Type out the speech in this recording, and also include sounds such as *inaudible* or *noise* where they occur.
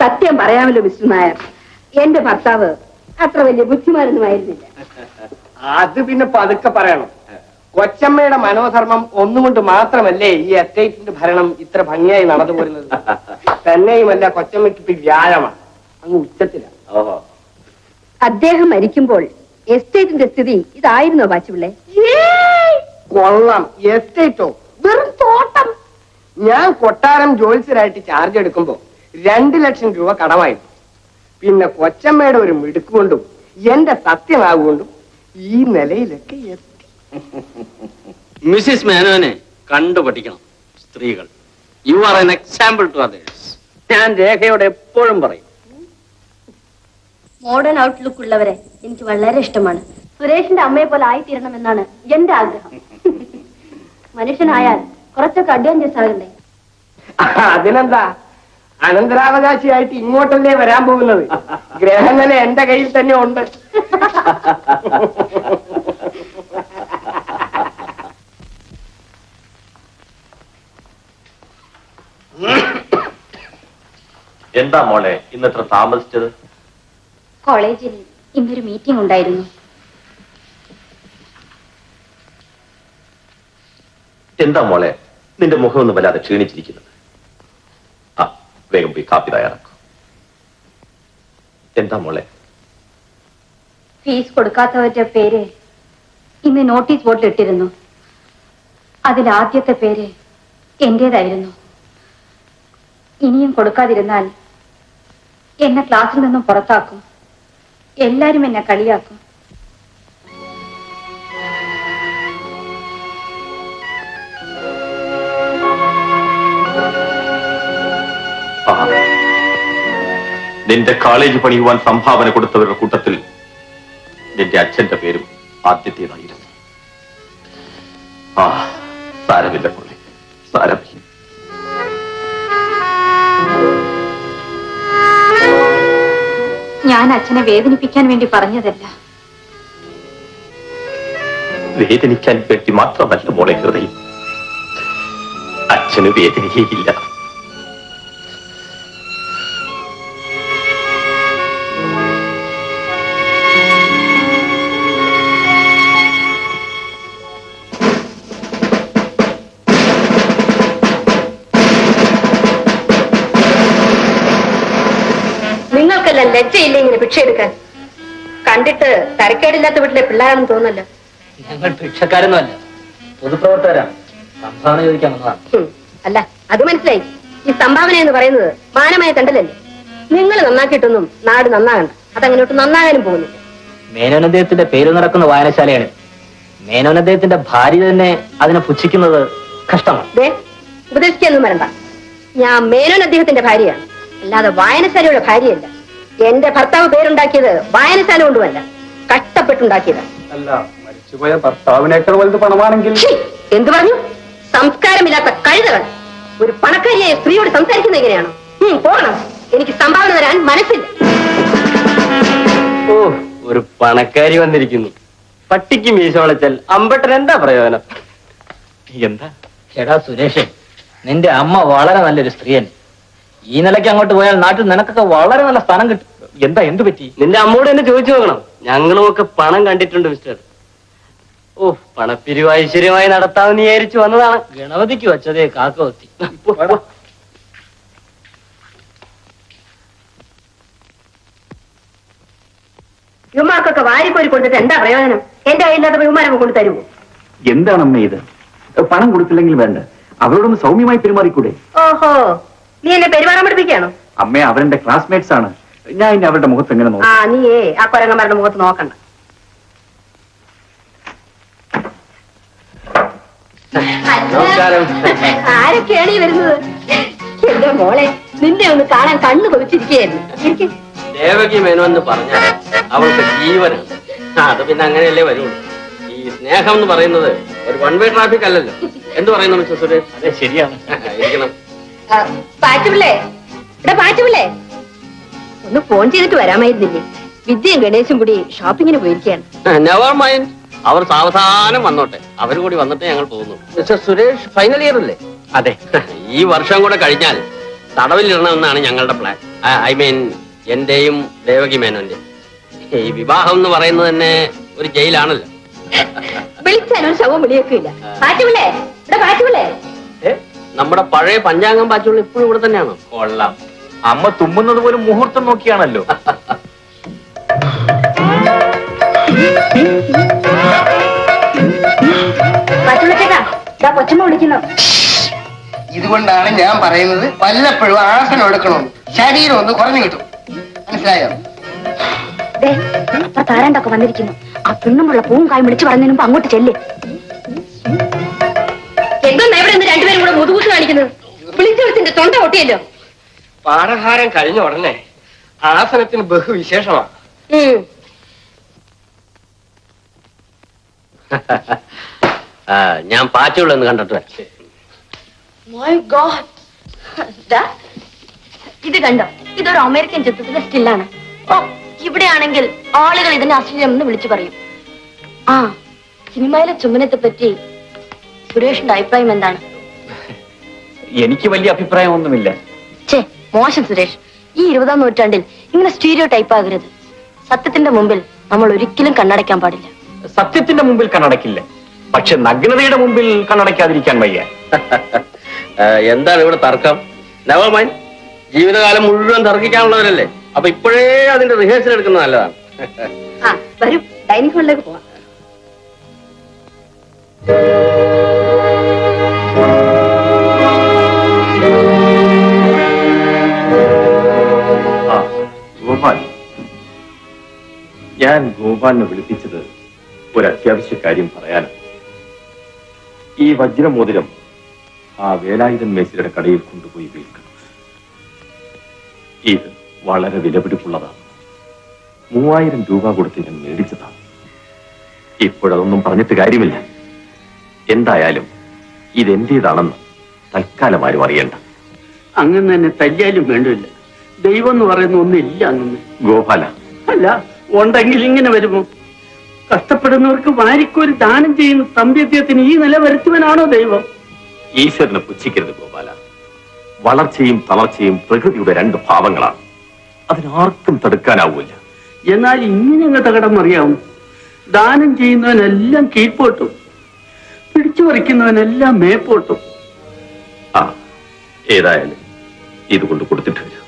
സത്യം പറയാമല്ലോ മിസ്റ്റർ നായർ. എന്റെ ഭർത്താവ് അത്ര വലിയ ബുദ്ധിമാനൊന്നും ആയിരുന്നില്ല. അത് പിന്നെ പതുക്കെ പറയണം. കൊച്ചമ്മയുടെ മനോധർമ്മം ഒന്നുകൊണ്ട് മാത്രമല്ലേ ഈ എസ്റ്റേറ്റിന്റെ ഭരണം ഇത്ര ഭംഗിയായി നടന്നു പോരുന്നത്? തന്നെയുമല്ല കൊച്ചമ്മയ്ക്ക് ഇപ്പൊ വ്യാഴമാണ്. അങ്ങ് ഉച്ചത്തില. അദ്ദേഹം മരിക്കുമ്പോൾ എസ്റ്റേറ്റിന്റെ സ്ഥിതി ഇതായിരുന്നോ ബാച്ചുപിള്ളെ? കൊള്ളാം. എസ്റ്റേറ്റോ? വെറും തോട്ടം. ഞാൻ കൊട്ടാരം ജോലിസരായിട്ട് ചാർജ് എടുക്കുമ്പോ രണ്ട് ലക്ഷം രൂപ കടമായി പിന്നെ കൊച്ചമ്മയുടെ ഒരു മിടുക്കുകൊണ്ടും എന്റെ സത്യമാകൊണ്ടും ഈ നിലയിലൊക്കെ എത്തി. മിസ്സിസ് മേനോനെ കണ്ടു പഠിക്കണം സ്ത്രീകൾ. You are an example to others ഞാൻ രേഖയോട് എപ്പോഴും പറയും. മോഡേൺ ഔട്ട്ലുക്ക് ഉള്ളവരെ എനിക്ക് വളരെ ഇഷ്ടമാണ്. സുരേഷിന്റെ അമ്മയെ പോലെ ആയിത്തീരണം എന്നാണ് എന്റെ ആഗ്രഹം. *laughs* മനുഷ്യനായാൽ കുറച്ചൊക്കെ അഡ്വഞ്ചേഴ്സ് ആകണ്ടേ അതിനെന്താ? അനന്തരാവകാശിയായിട്ട് ഇങ്ങോട്ടല്ലേ വരാൻ പോകുന്നത്? ഗ്രഹനില എന്റെ കയ്യിൽ തന്നെ ഉണ്ട്. എന്താ മോളെ ഇന്നത്ര താമസിച്ചത്? കോളേജിൽ ഇന്നൊരു മീറ്റിംഗ് ഉണ്ടായിരുന്നു. എന്താ മോളെ നിന്റെ മുഖം ഒന്നും വല്ലാതെ ക്ഷീണിച്ചിരിക്കുന്നത്? വേഗം പോയി കാപ്പി തയ്യാറാക്കും. എന്താ മോളെ? ഫീസ് കൊടുക്കാത്തവരുടെ പേര് ഇന്ന് നോട്ടീസ് ബോർഡിൽ ഇട്ടിരുന്നു. അതിൽ ആദ്യത്തെ പേര് എന്റേതായിരുന്നു ഇനിയും കൊടുക്കാതിരുന്നാൽ എന്നെ ക്ലാസ്സിൽ നിന്നും പുറത്താക്കും. എല്ലാരും എന്നെ കളിയാക്കും. നിന്റെ കോളേജ് പണിയുവാൻ സംഭാവന കൊടുത്തവരുടെ കൂട്ടത്തിൽ നിന്റെ അച്ഛന്റെ പേരും ആദ്യത്തേതായിരുന്നു. ആ സാരമില്ല കൊള്ളി സാരമില്ല. ഞാൻ അച്ഛനെ വേദനിപ്പിക്കാൻ വേണ്ടി പറഞ്ഞതല്ല. വേദനിക്കാൻ വേണ്ടി മാത്രമല്ല മോളെ ഹൃദയം. അച്ഛന് വേദനയേയില്ല. നിങ്ങൾക്കെല്ലാം ലജ്ജയില്ല ഇങ്ങനെ ഭിക്ഷ എടുക്കാൻ? കണ്ടിട്ട് തരക്കേടില്ലാത്ത വീട്ടിലെ പിള്ളേരാണെന്ന് തോന്നല്ലോ ഞങ്ങൾ ഭിക്ഷക്കാരൊന്നുമല്ല പൊതുപ്രവർത്തകരാണ് സംഭാവന ചോദിക്കാൻ വന്നതാണ് ഹും, അല്ല അത് മനസ്സിലായി. ഈ സംഭാവന എന്ന് പറയുന്നത് മാനമായ തണ്ടലല്ലേ? നിങ്ങൾ നന്നാക്കിയിട്ടൊന്നും നാട് നന്നാകണ്ട. അതങ്ങനോട്ട് നന്നാകാനും പോകുന്നില്ല. മേനോൻ അദ്ദേഹത്തിന്റെ പേര് നടക്കുന്ന വായനശാലയാണ്. മേനോൻ അദ്ദേഹത്തിന്റെ ഭാര്യ തന്നെ അതിനെ പുച്ഛിക്കുന്നത് കഷ്ടമാണ്. ദേ ഉപദേശിക്കൊന്നും വരണ്ട. ഞാൻ മേനോൻ അദ്ദേഹത്തിന്റെ ഭാര്യയാണ്. അല്ലാതെ വായനശാലയുടെ ഭാര്യയല്ല. എന്റെ ഭർത്താവ് പേരുണ്ടാക്കിയത് വായനശാല കൊണ്ടുമല്ല കഷ്ടപ്പെട്ടുണ്ടാക്കിയത്. അല്ല മരിച്ചുപോയ ഭർത്താവിനേക്കാൾ വലുത് പണമാണെങ്കിൽ? എന്ത് പറഞ്ഞു? സംസ്കാരമില്ലാത്ത കഴുതകൾ. ഒരു പണക്കാരിയായ സ്ത്രീയോട് സംസാരിക്കുന്നത് എങ്ങനെയാണോ? ഉം, പോകണം. എനിക്ക് സംഭാവന തരാൻ മനസ്സില്ല. ഓ ഒരു പണക്കാരി വന്നിരിക്കുന്നു. പട്ടിക്ക് മീശ വളച്ചാൽ അമ്പട്ടൻ എന്താ പ്രയോജനം? എന്താ? എടാ സുരേഷ് നിന്റെ അമ്മ വളരെ നല്ലൊരു സ്ത്രീയൻ. ഈ നിലയ്ക്ക് അങ്ങോട്ട് പോയാൽ നാട്ടിൽ നിനക്കൊക്കെ വളരെ നല്ല സ്ഥാനം കിട്ടും. എന്താ എന്ത് പറ്റി? നിന്റെ അമ്മോട് എന്നെ ചോദിച്ചു നോക്കണം. ഞങ്ങളും ഒക്കെ പണം കണ്ടിട്ടുണ്ട് മിസ്റ്റർ. ഓ പണപ്പിരിവ് ഐശ്വര്യമായി നടത്താമെന്ന് വിചാരിച്ചു വന്നതാണ്. ഗണപതിക്ക് വെച്ചതേ കാക്ക കൊത്തി. പോ, പോ. ഇവന്മാർക്കൊക്കെ വാരിക്കോരി കൊടുത്തിട്ട് എന്താ പ്രയോജനം? എന്റെ കയ്യില്ലാത്ത ഇവന്മാരൊക്കെ കൊണ്ട് തരുമോ? എന്താണ് അമ്മ ഇത്? പണം കൊടുത്തില്ലെങ്കിൽ വേണ്ട. അവരോടൊന്ന് സൗമ്യമായി പെരുമാറിക്കൂടെ? ഓഹോ. നീ എന്നെ പെരുമാറാൻ പഠിപ്പിക്കാണോ അമ്മ അവരുടെ ക്ലാസ്മേറ്റ്സ് ആണ്. ഞാൻ ഇനി അവരുടെ മുഖത്ത് എങ്ങനെ ആ നീയേ ആ കൊരങ്ങന്മാരുടെ മുഖത്ത് നോക്കണ്ട. നമസ്കാരം. ആരൊക്കെയാണ് ഈ വരുന്നത്? എന്റെ മോളെ നിന്നെ ഒന്ന് കാണാൻ കണ്ണു കൊതിച്ചിരിക്കുകയായിരുന്നു. ഇരിക്ക്. ദേവകി മേനോ എന്ന് പറഞ്ഞാൽ അവൾക്ക് ജീവനാണ്. ആ, അത് പിന്നെ അങ്ങനെയല്ലേ വരുള്ളൂ ഈ സ്നേഹം എന്ന് പറയുന്നത് ഒരു വൺ വേ ട്രാഫിക് അല്ലല്ലോ. എന്ത് പറയുന്നു മിസ്റ്റർ സുരേഷ്? അതെ ശരിയാണ്. ഇരിക്കണം. പാറ്റുപിള്ളേ. ഇവിടെ പാറ്റുപിള്ളേ. ഒന്ന് ഫോൺ ചെയ്തിട്ട് വരാമായിരുന്നില്ലേ? വിദ്യയും ഗണേശും കൂടി ഷോപ്പിങ്ങിന് പോയിരിക്കുകയാണ്. നെവർ മൈൻഡ് അവർ സാവധാനം വന്നോട്ടെ. അവർ കൂടി വന്നിട്ട് ഞങ്ങൾ പോകുന്നു മിസ്റ്റർ സുരേഷ് ഫൈനൽ ഇയർ അല്ലേ? അതെ. ഈ വർഷം കൂടെ കഴിഞ്ഞാൽ തടവിലിടണമെന്നാണ് ഞങ്ങളുടെ പ്ലാൻ ഐ മീൻ എന്റെയും ദേവകി മേനോന്റെ. ഈ വിവാഹം എന്ന് പറയുന്നത് തന്നെ ഒരു ജയിലാണല്ലോ. വിളിച്ചാലും ഒരു ശവം ഇല്ല. പാറ്റുപിള്ളേ ഇവിടെ പാറ്റുപിള്ളേ? നമ്മുടെ പഴയ പഞ്ചാംഗം പാച്ചുള്ള ഇപ്പോഴും ഇവിടെ തന്നെയാണ്? കൊള്ളാം. അമ്മ തുമ്മുന്നത് പോലും മുഹൂർത്തം നോക്കിയാണല്ലോ. കൊച്ചമ്മ വിളിക്കുന്നു. ഇതുകൊണ്ടാണ് ഞാൻ പറയുന്നത് വല്ലപ്പോഴും ആസനം എടുക്കണം. ശരീരം ഒന്ന് കുറഞ്ഞു കിട്ടും. മനസ്സിലായോ? ദേ, അപ്പുറത്ത് വന്നിരിക്കുന്നു. ആ പെണ്ണുമുള്ള പൂവും കായും വിളിച്ചു പറഞ്ഞതിന് മുമ്പ് അങ്ങോട്ട് ചെല്ല്. എന്താ ഇവിടെ നിന്ന് രണ്ടുപേരും കൂടെ മുതുകൂത്ത് കാണിക്കുന്നത്? പുളിഞ്ചോളത്തിന്റെ തൊണ്ട ഒട്ടിയല്ലോ പാഠഹാരം കഴിഞ്ഞ ഉടനെ ആസനത്തിന് ബഹുവിശേഷമാണ് ഞാൻ പാച്ചുള്ള ഒന്ന് കണ്ടിട്ട് മൈ ഗോഡ് ഇത് കണ്ടോ? ഇതൊരു അമേരിക്കൻ ചിത്രത്തിന്റെ സ്റ്റില്ലാണ്. ഓ ഇവിടെയാണെങ്കിൽ ആളുകൾ ഇതിനെ അശ്ലീലം എന്ന് വിളിച്ചു പറയും. ആ സിനിമയിലെ ചുമനത്തെ പറ്റി സുരേഷിന്റെ അഭിപ്രായം എന്താണ്? എനിക്ക് വലിയ അഭിപ്രായമൊന്നുമില്ല. ചേ മോശം സുരേഷ്. ഈ ഇരുപതാം നൂറ്റാണ്ടിൽ ഇങ്ങനെ സ്റ്റീരിയോ ടൈപ്പ് ആകരുത്. സത്യത്തിന്റെ മുമ്പിൽ നമ്മൾ ഒരിക്കലും കണ്ണടയ്ക്കാൻ പാടില്ല. സത്യത്തിന്റെ മുമ്പിൽ കണ്ണടക്കില്ല. പക്ഷെ നഗ്നതയുടെ മുമ്പിൽ കണ്ണടയ്ക്കാതിരിക്കാൻ വയ്യ. *laughs* എന്താണ് ഇവിടെ തർക്കം? നെവർ മൈൻഡ് ജീവിതകാലം മുഴുവൻ തർക്കിക്കാനുള്ളവരല്ലേ? അപ്പൊ ഇപ്പോഴേ അതിന്റെ റിഹേഴ്സൽ എടുക്കുന്നത് നല്ലതാണ്. ആ വരും. ഡൈനിങ് ഹാളിലേക്ക് പോവാം. ഞാൻ ഗോപാലിനെ വിളിപ്പിച്ചത് ഒരു അത്യാവശ്യ കാര്യം പറയാനാണ് ഈ വജ്രമോതിരം ആ വേലായുധൻ മേശയുടെ കടയിൽ കൊണ്ടുപോയി വിൽക്കണം. ഇത് വളരെ വിലപിടിപ്പുള്ളതാണ്. മൂവായിരം രൂപ കൊടുത്ത് ഞാൻ മേടിച്ചതാണ്. ഇപ്പോഴതൊന്നും പറഞ്ഞിട്ട് കാര്യമില്ല. എന്തായാലും ഇതെന്റേതാണെന്ന് തൽക്കാലം ആരും അറിയണ്ട. അങ്ങനെ തന്നെ തല്ലിയാലും വേണ്ടില്ല. ദൈവം എന്ന് പറയുന്ന ഒന്നില്ല അങ്ങനെ ഗോപാല. അല്ല. ഉണ്ടെങ്കിൽ ഇങ്ങനെ വരുമോ? കഷ്ടപ്പെടുന്നവർക്ക് വാരിക്കൊരു ദാനം ചെയ്യുന്ന സമ്പ്യത്തിന് ഈ നില വരുത്തുവനാണോ ദൈവം? ഈശ്വരനെ പുച്ഛിക്കരുത് ഗോപാല. വളർച്ചയും തളർച്ചയും പ്രകൃതിയുടെ രണ്ട് ഭാവങ്ങളാണ്. അതിനാർക്കും തടുക്കാനാവൂല എന്നാൽ ഇങ്ങനെ അങ്ങ് തകടമറിയാവും ദാനം ചെയ്യുന്നവനെല്ലാം കീഴ്പോട്ടും. പിടിച്ചു പറിക്കുന്നവനെല്ലാം മേപ്പോട്ടും. ആ ഏതായാലും ഇതുകൊണ്ട് കൊടുത്തിട്ടില്ല.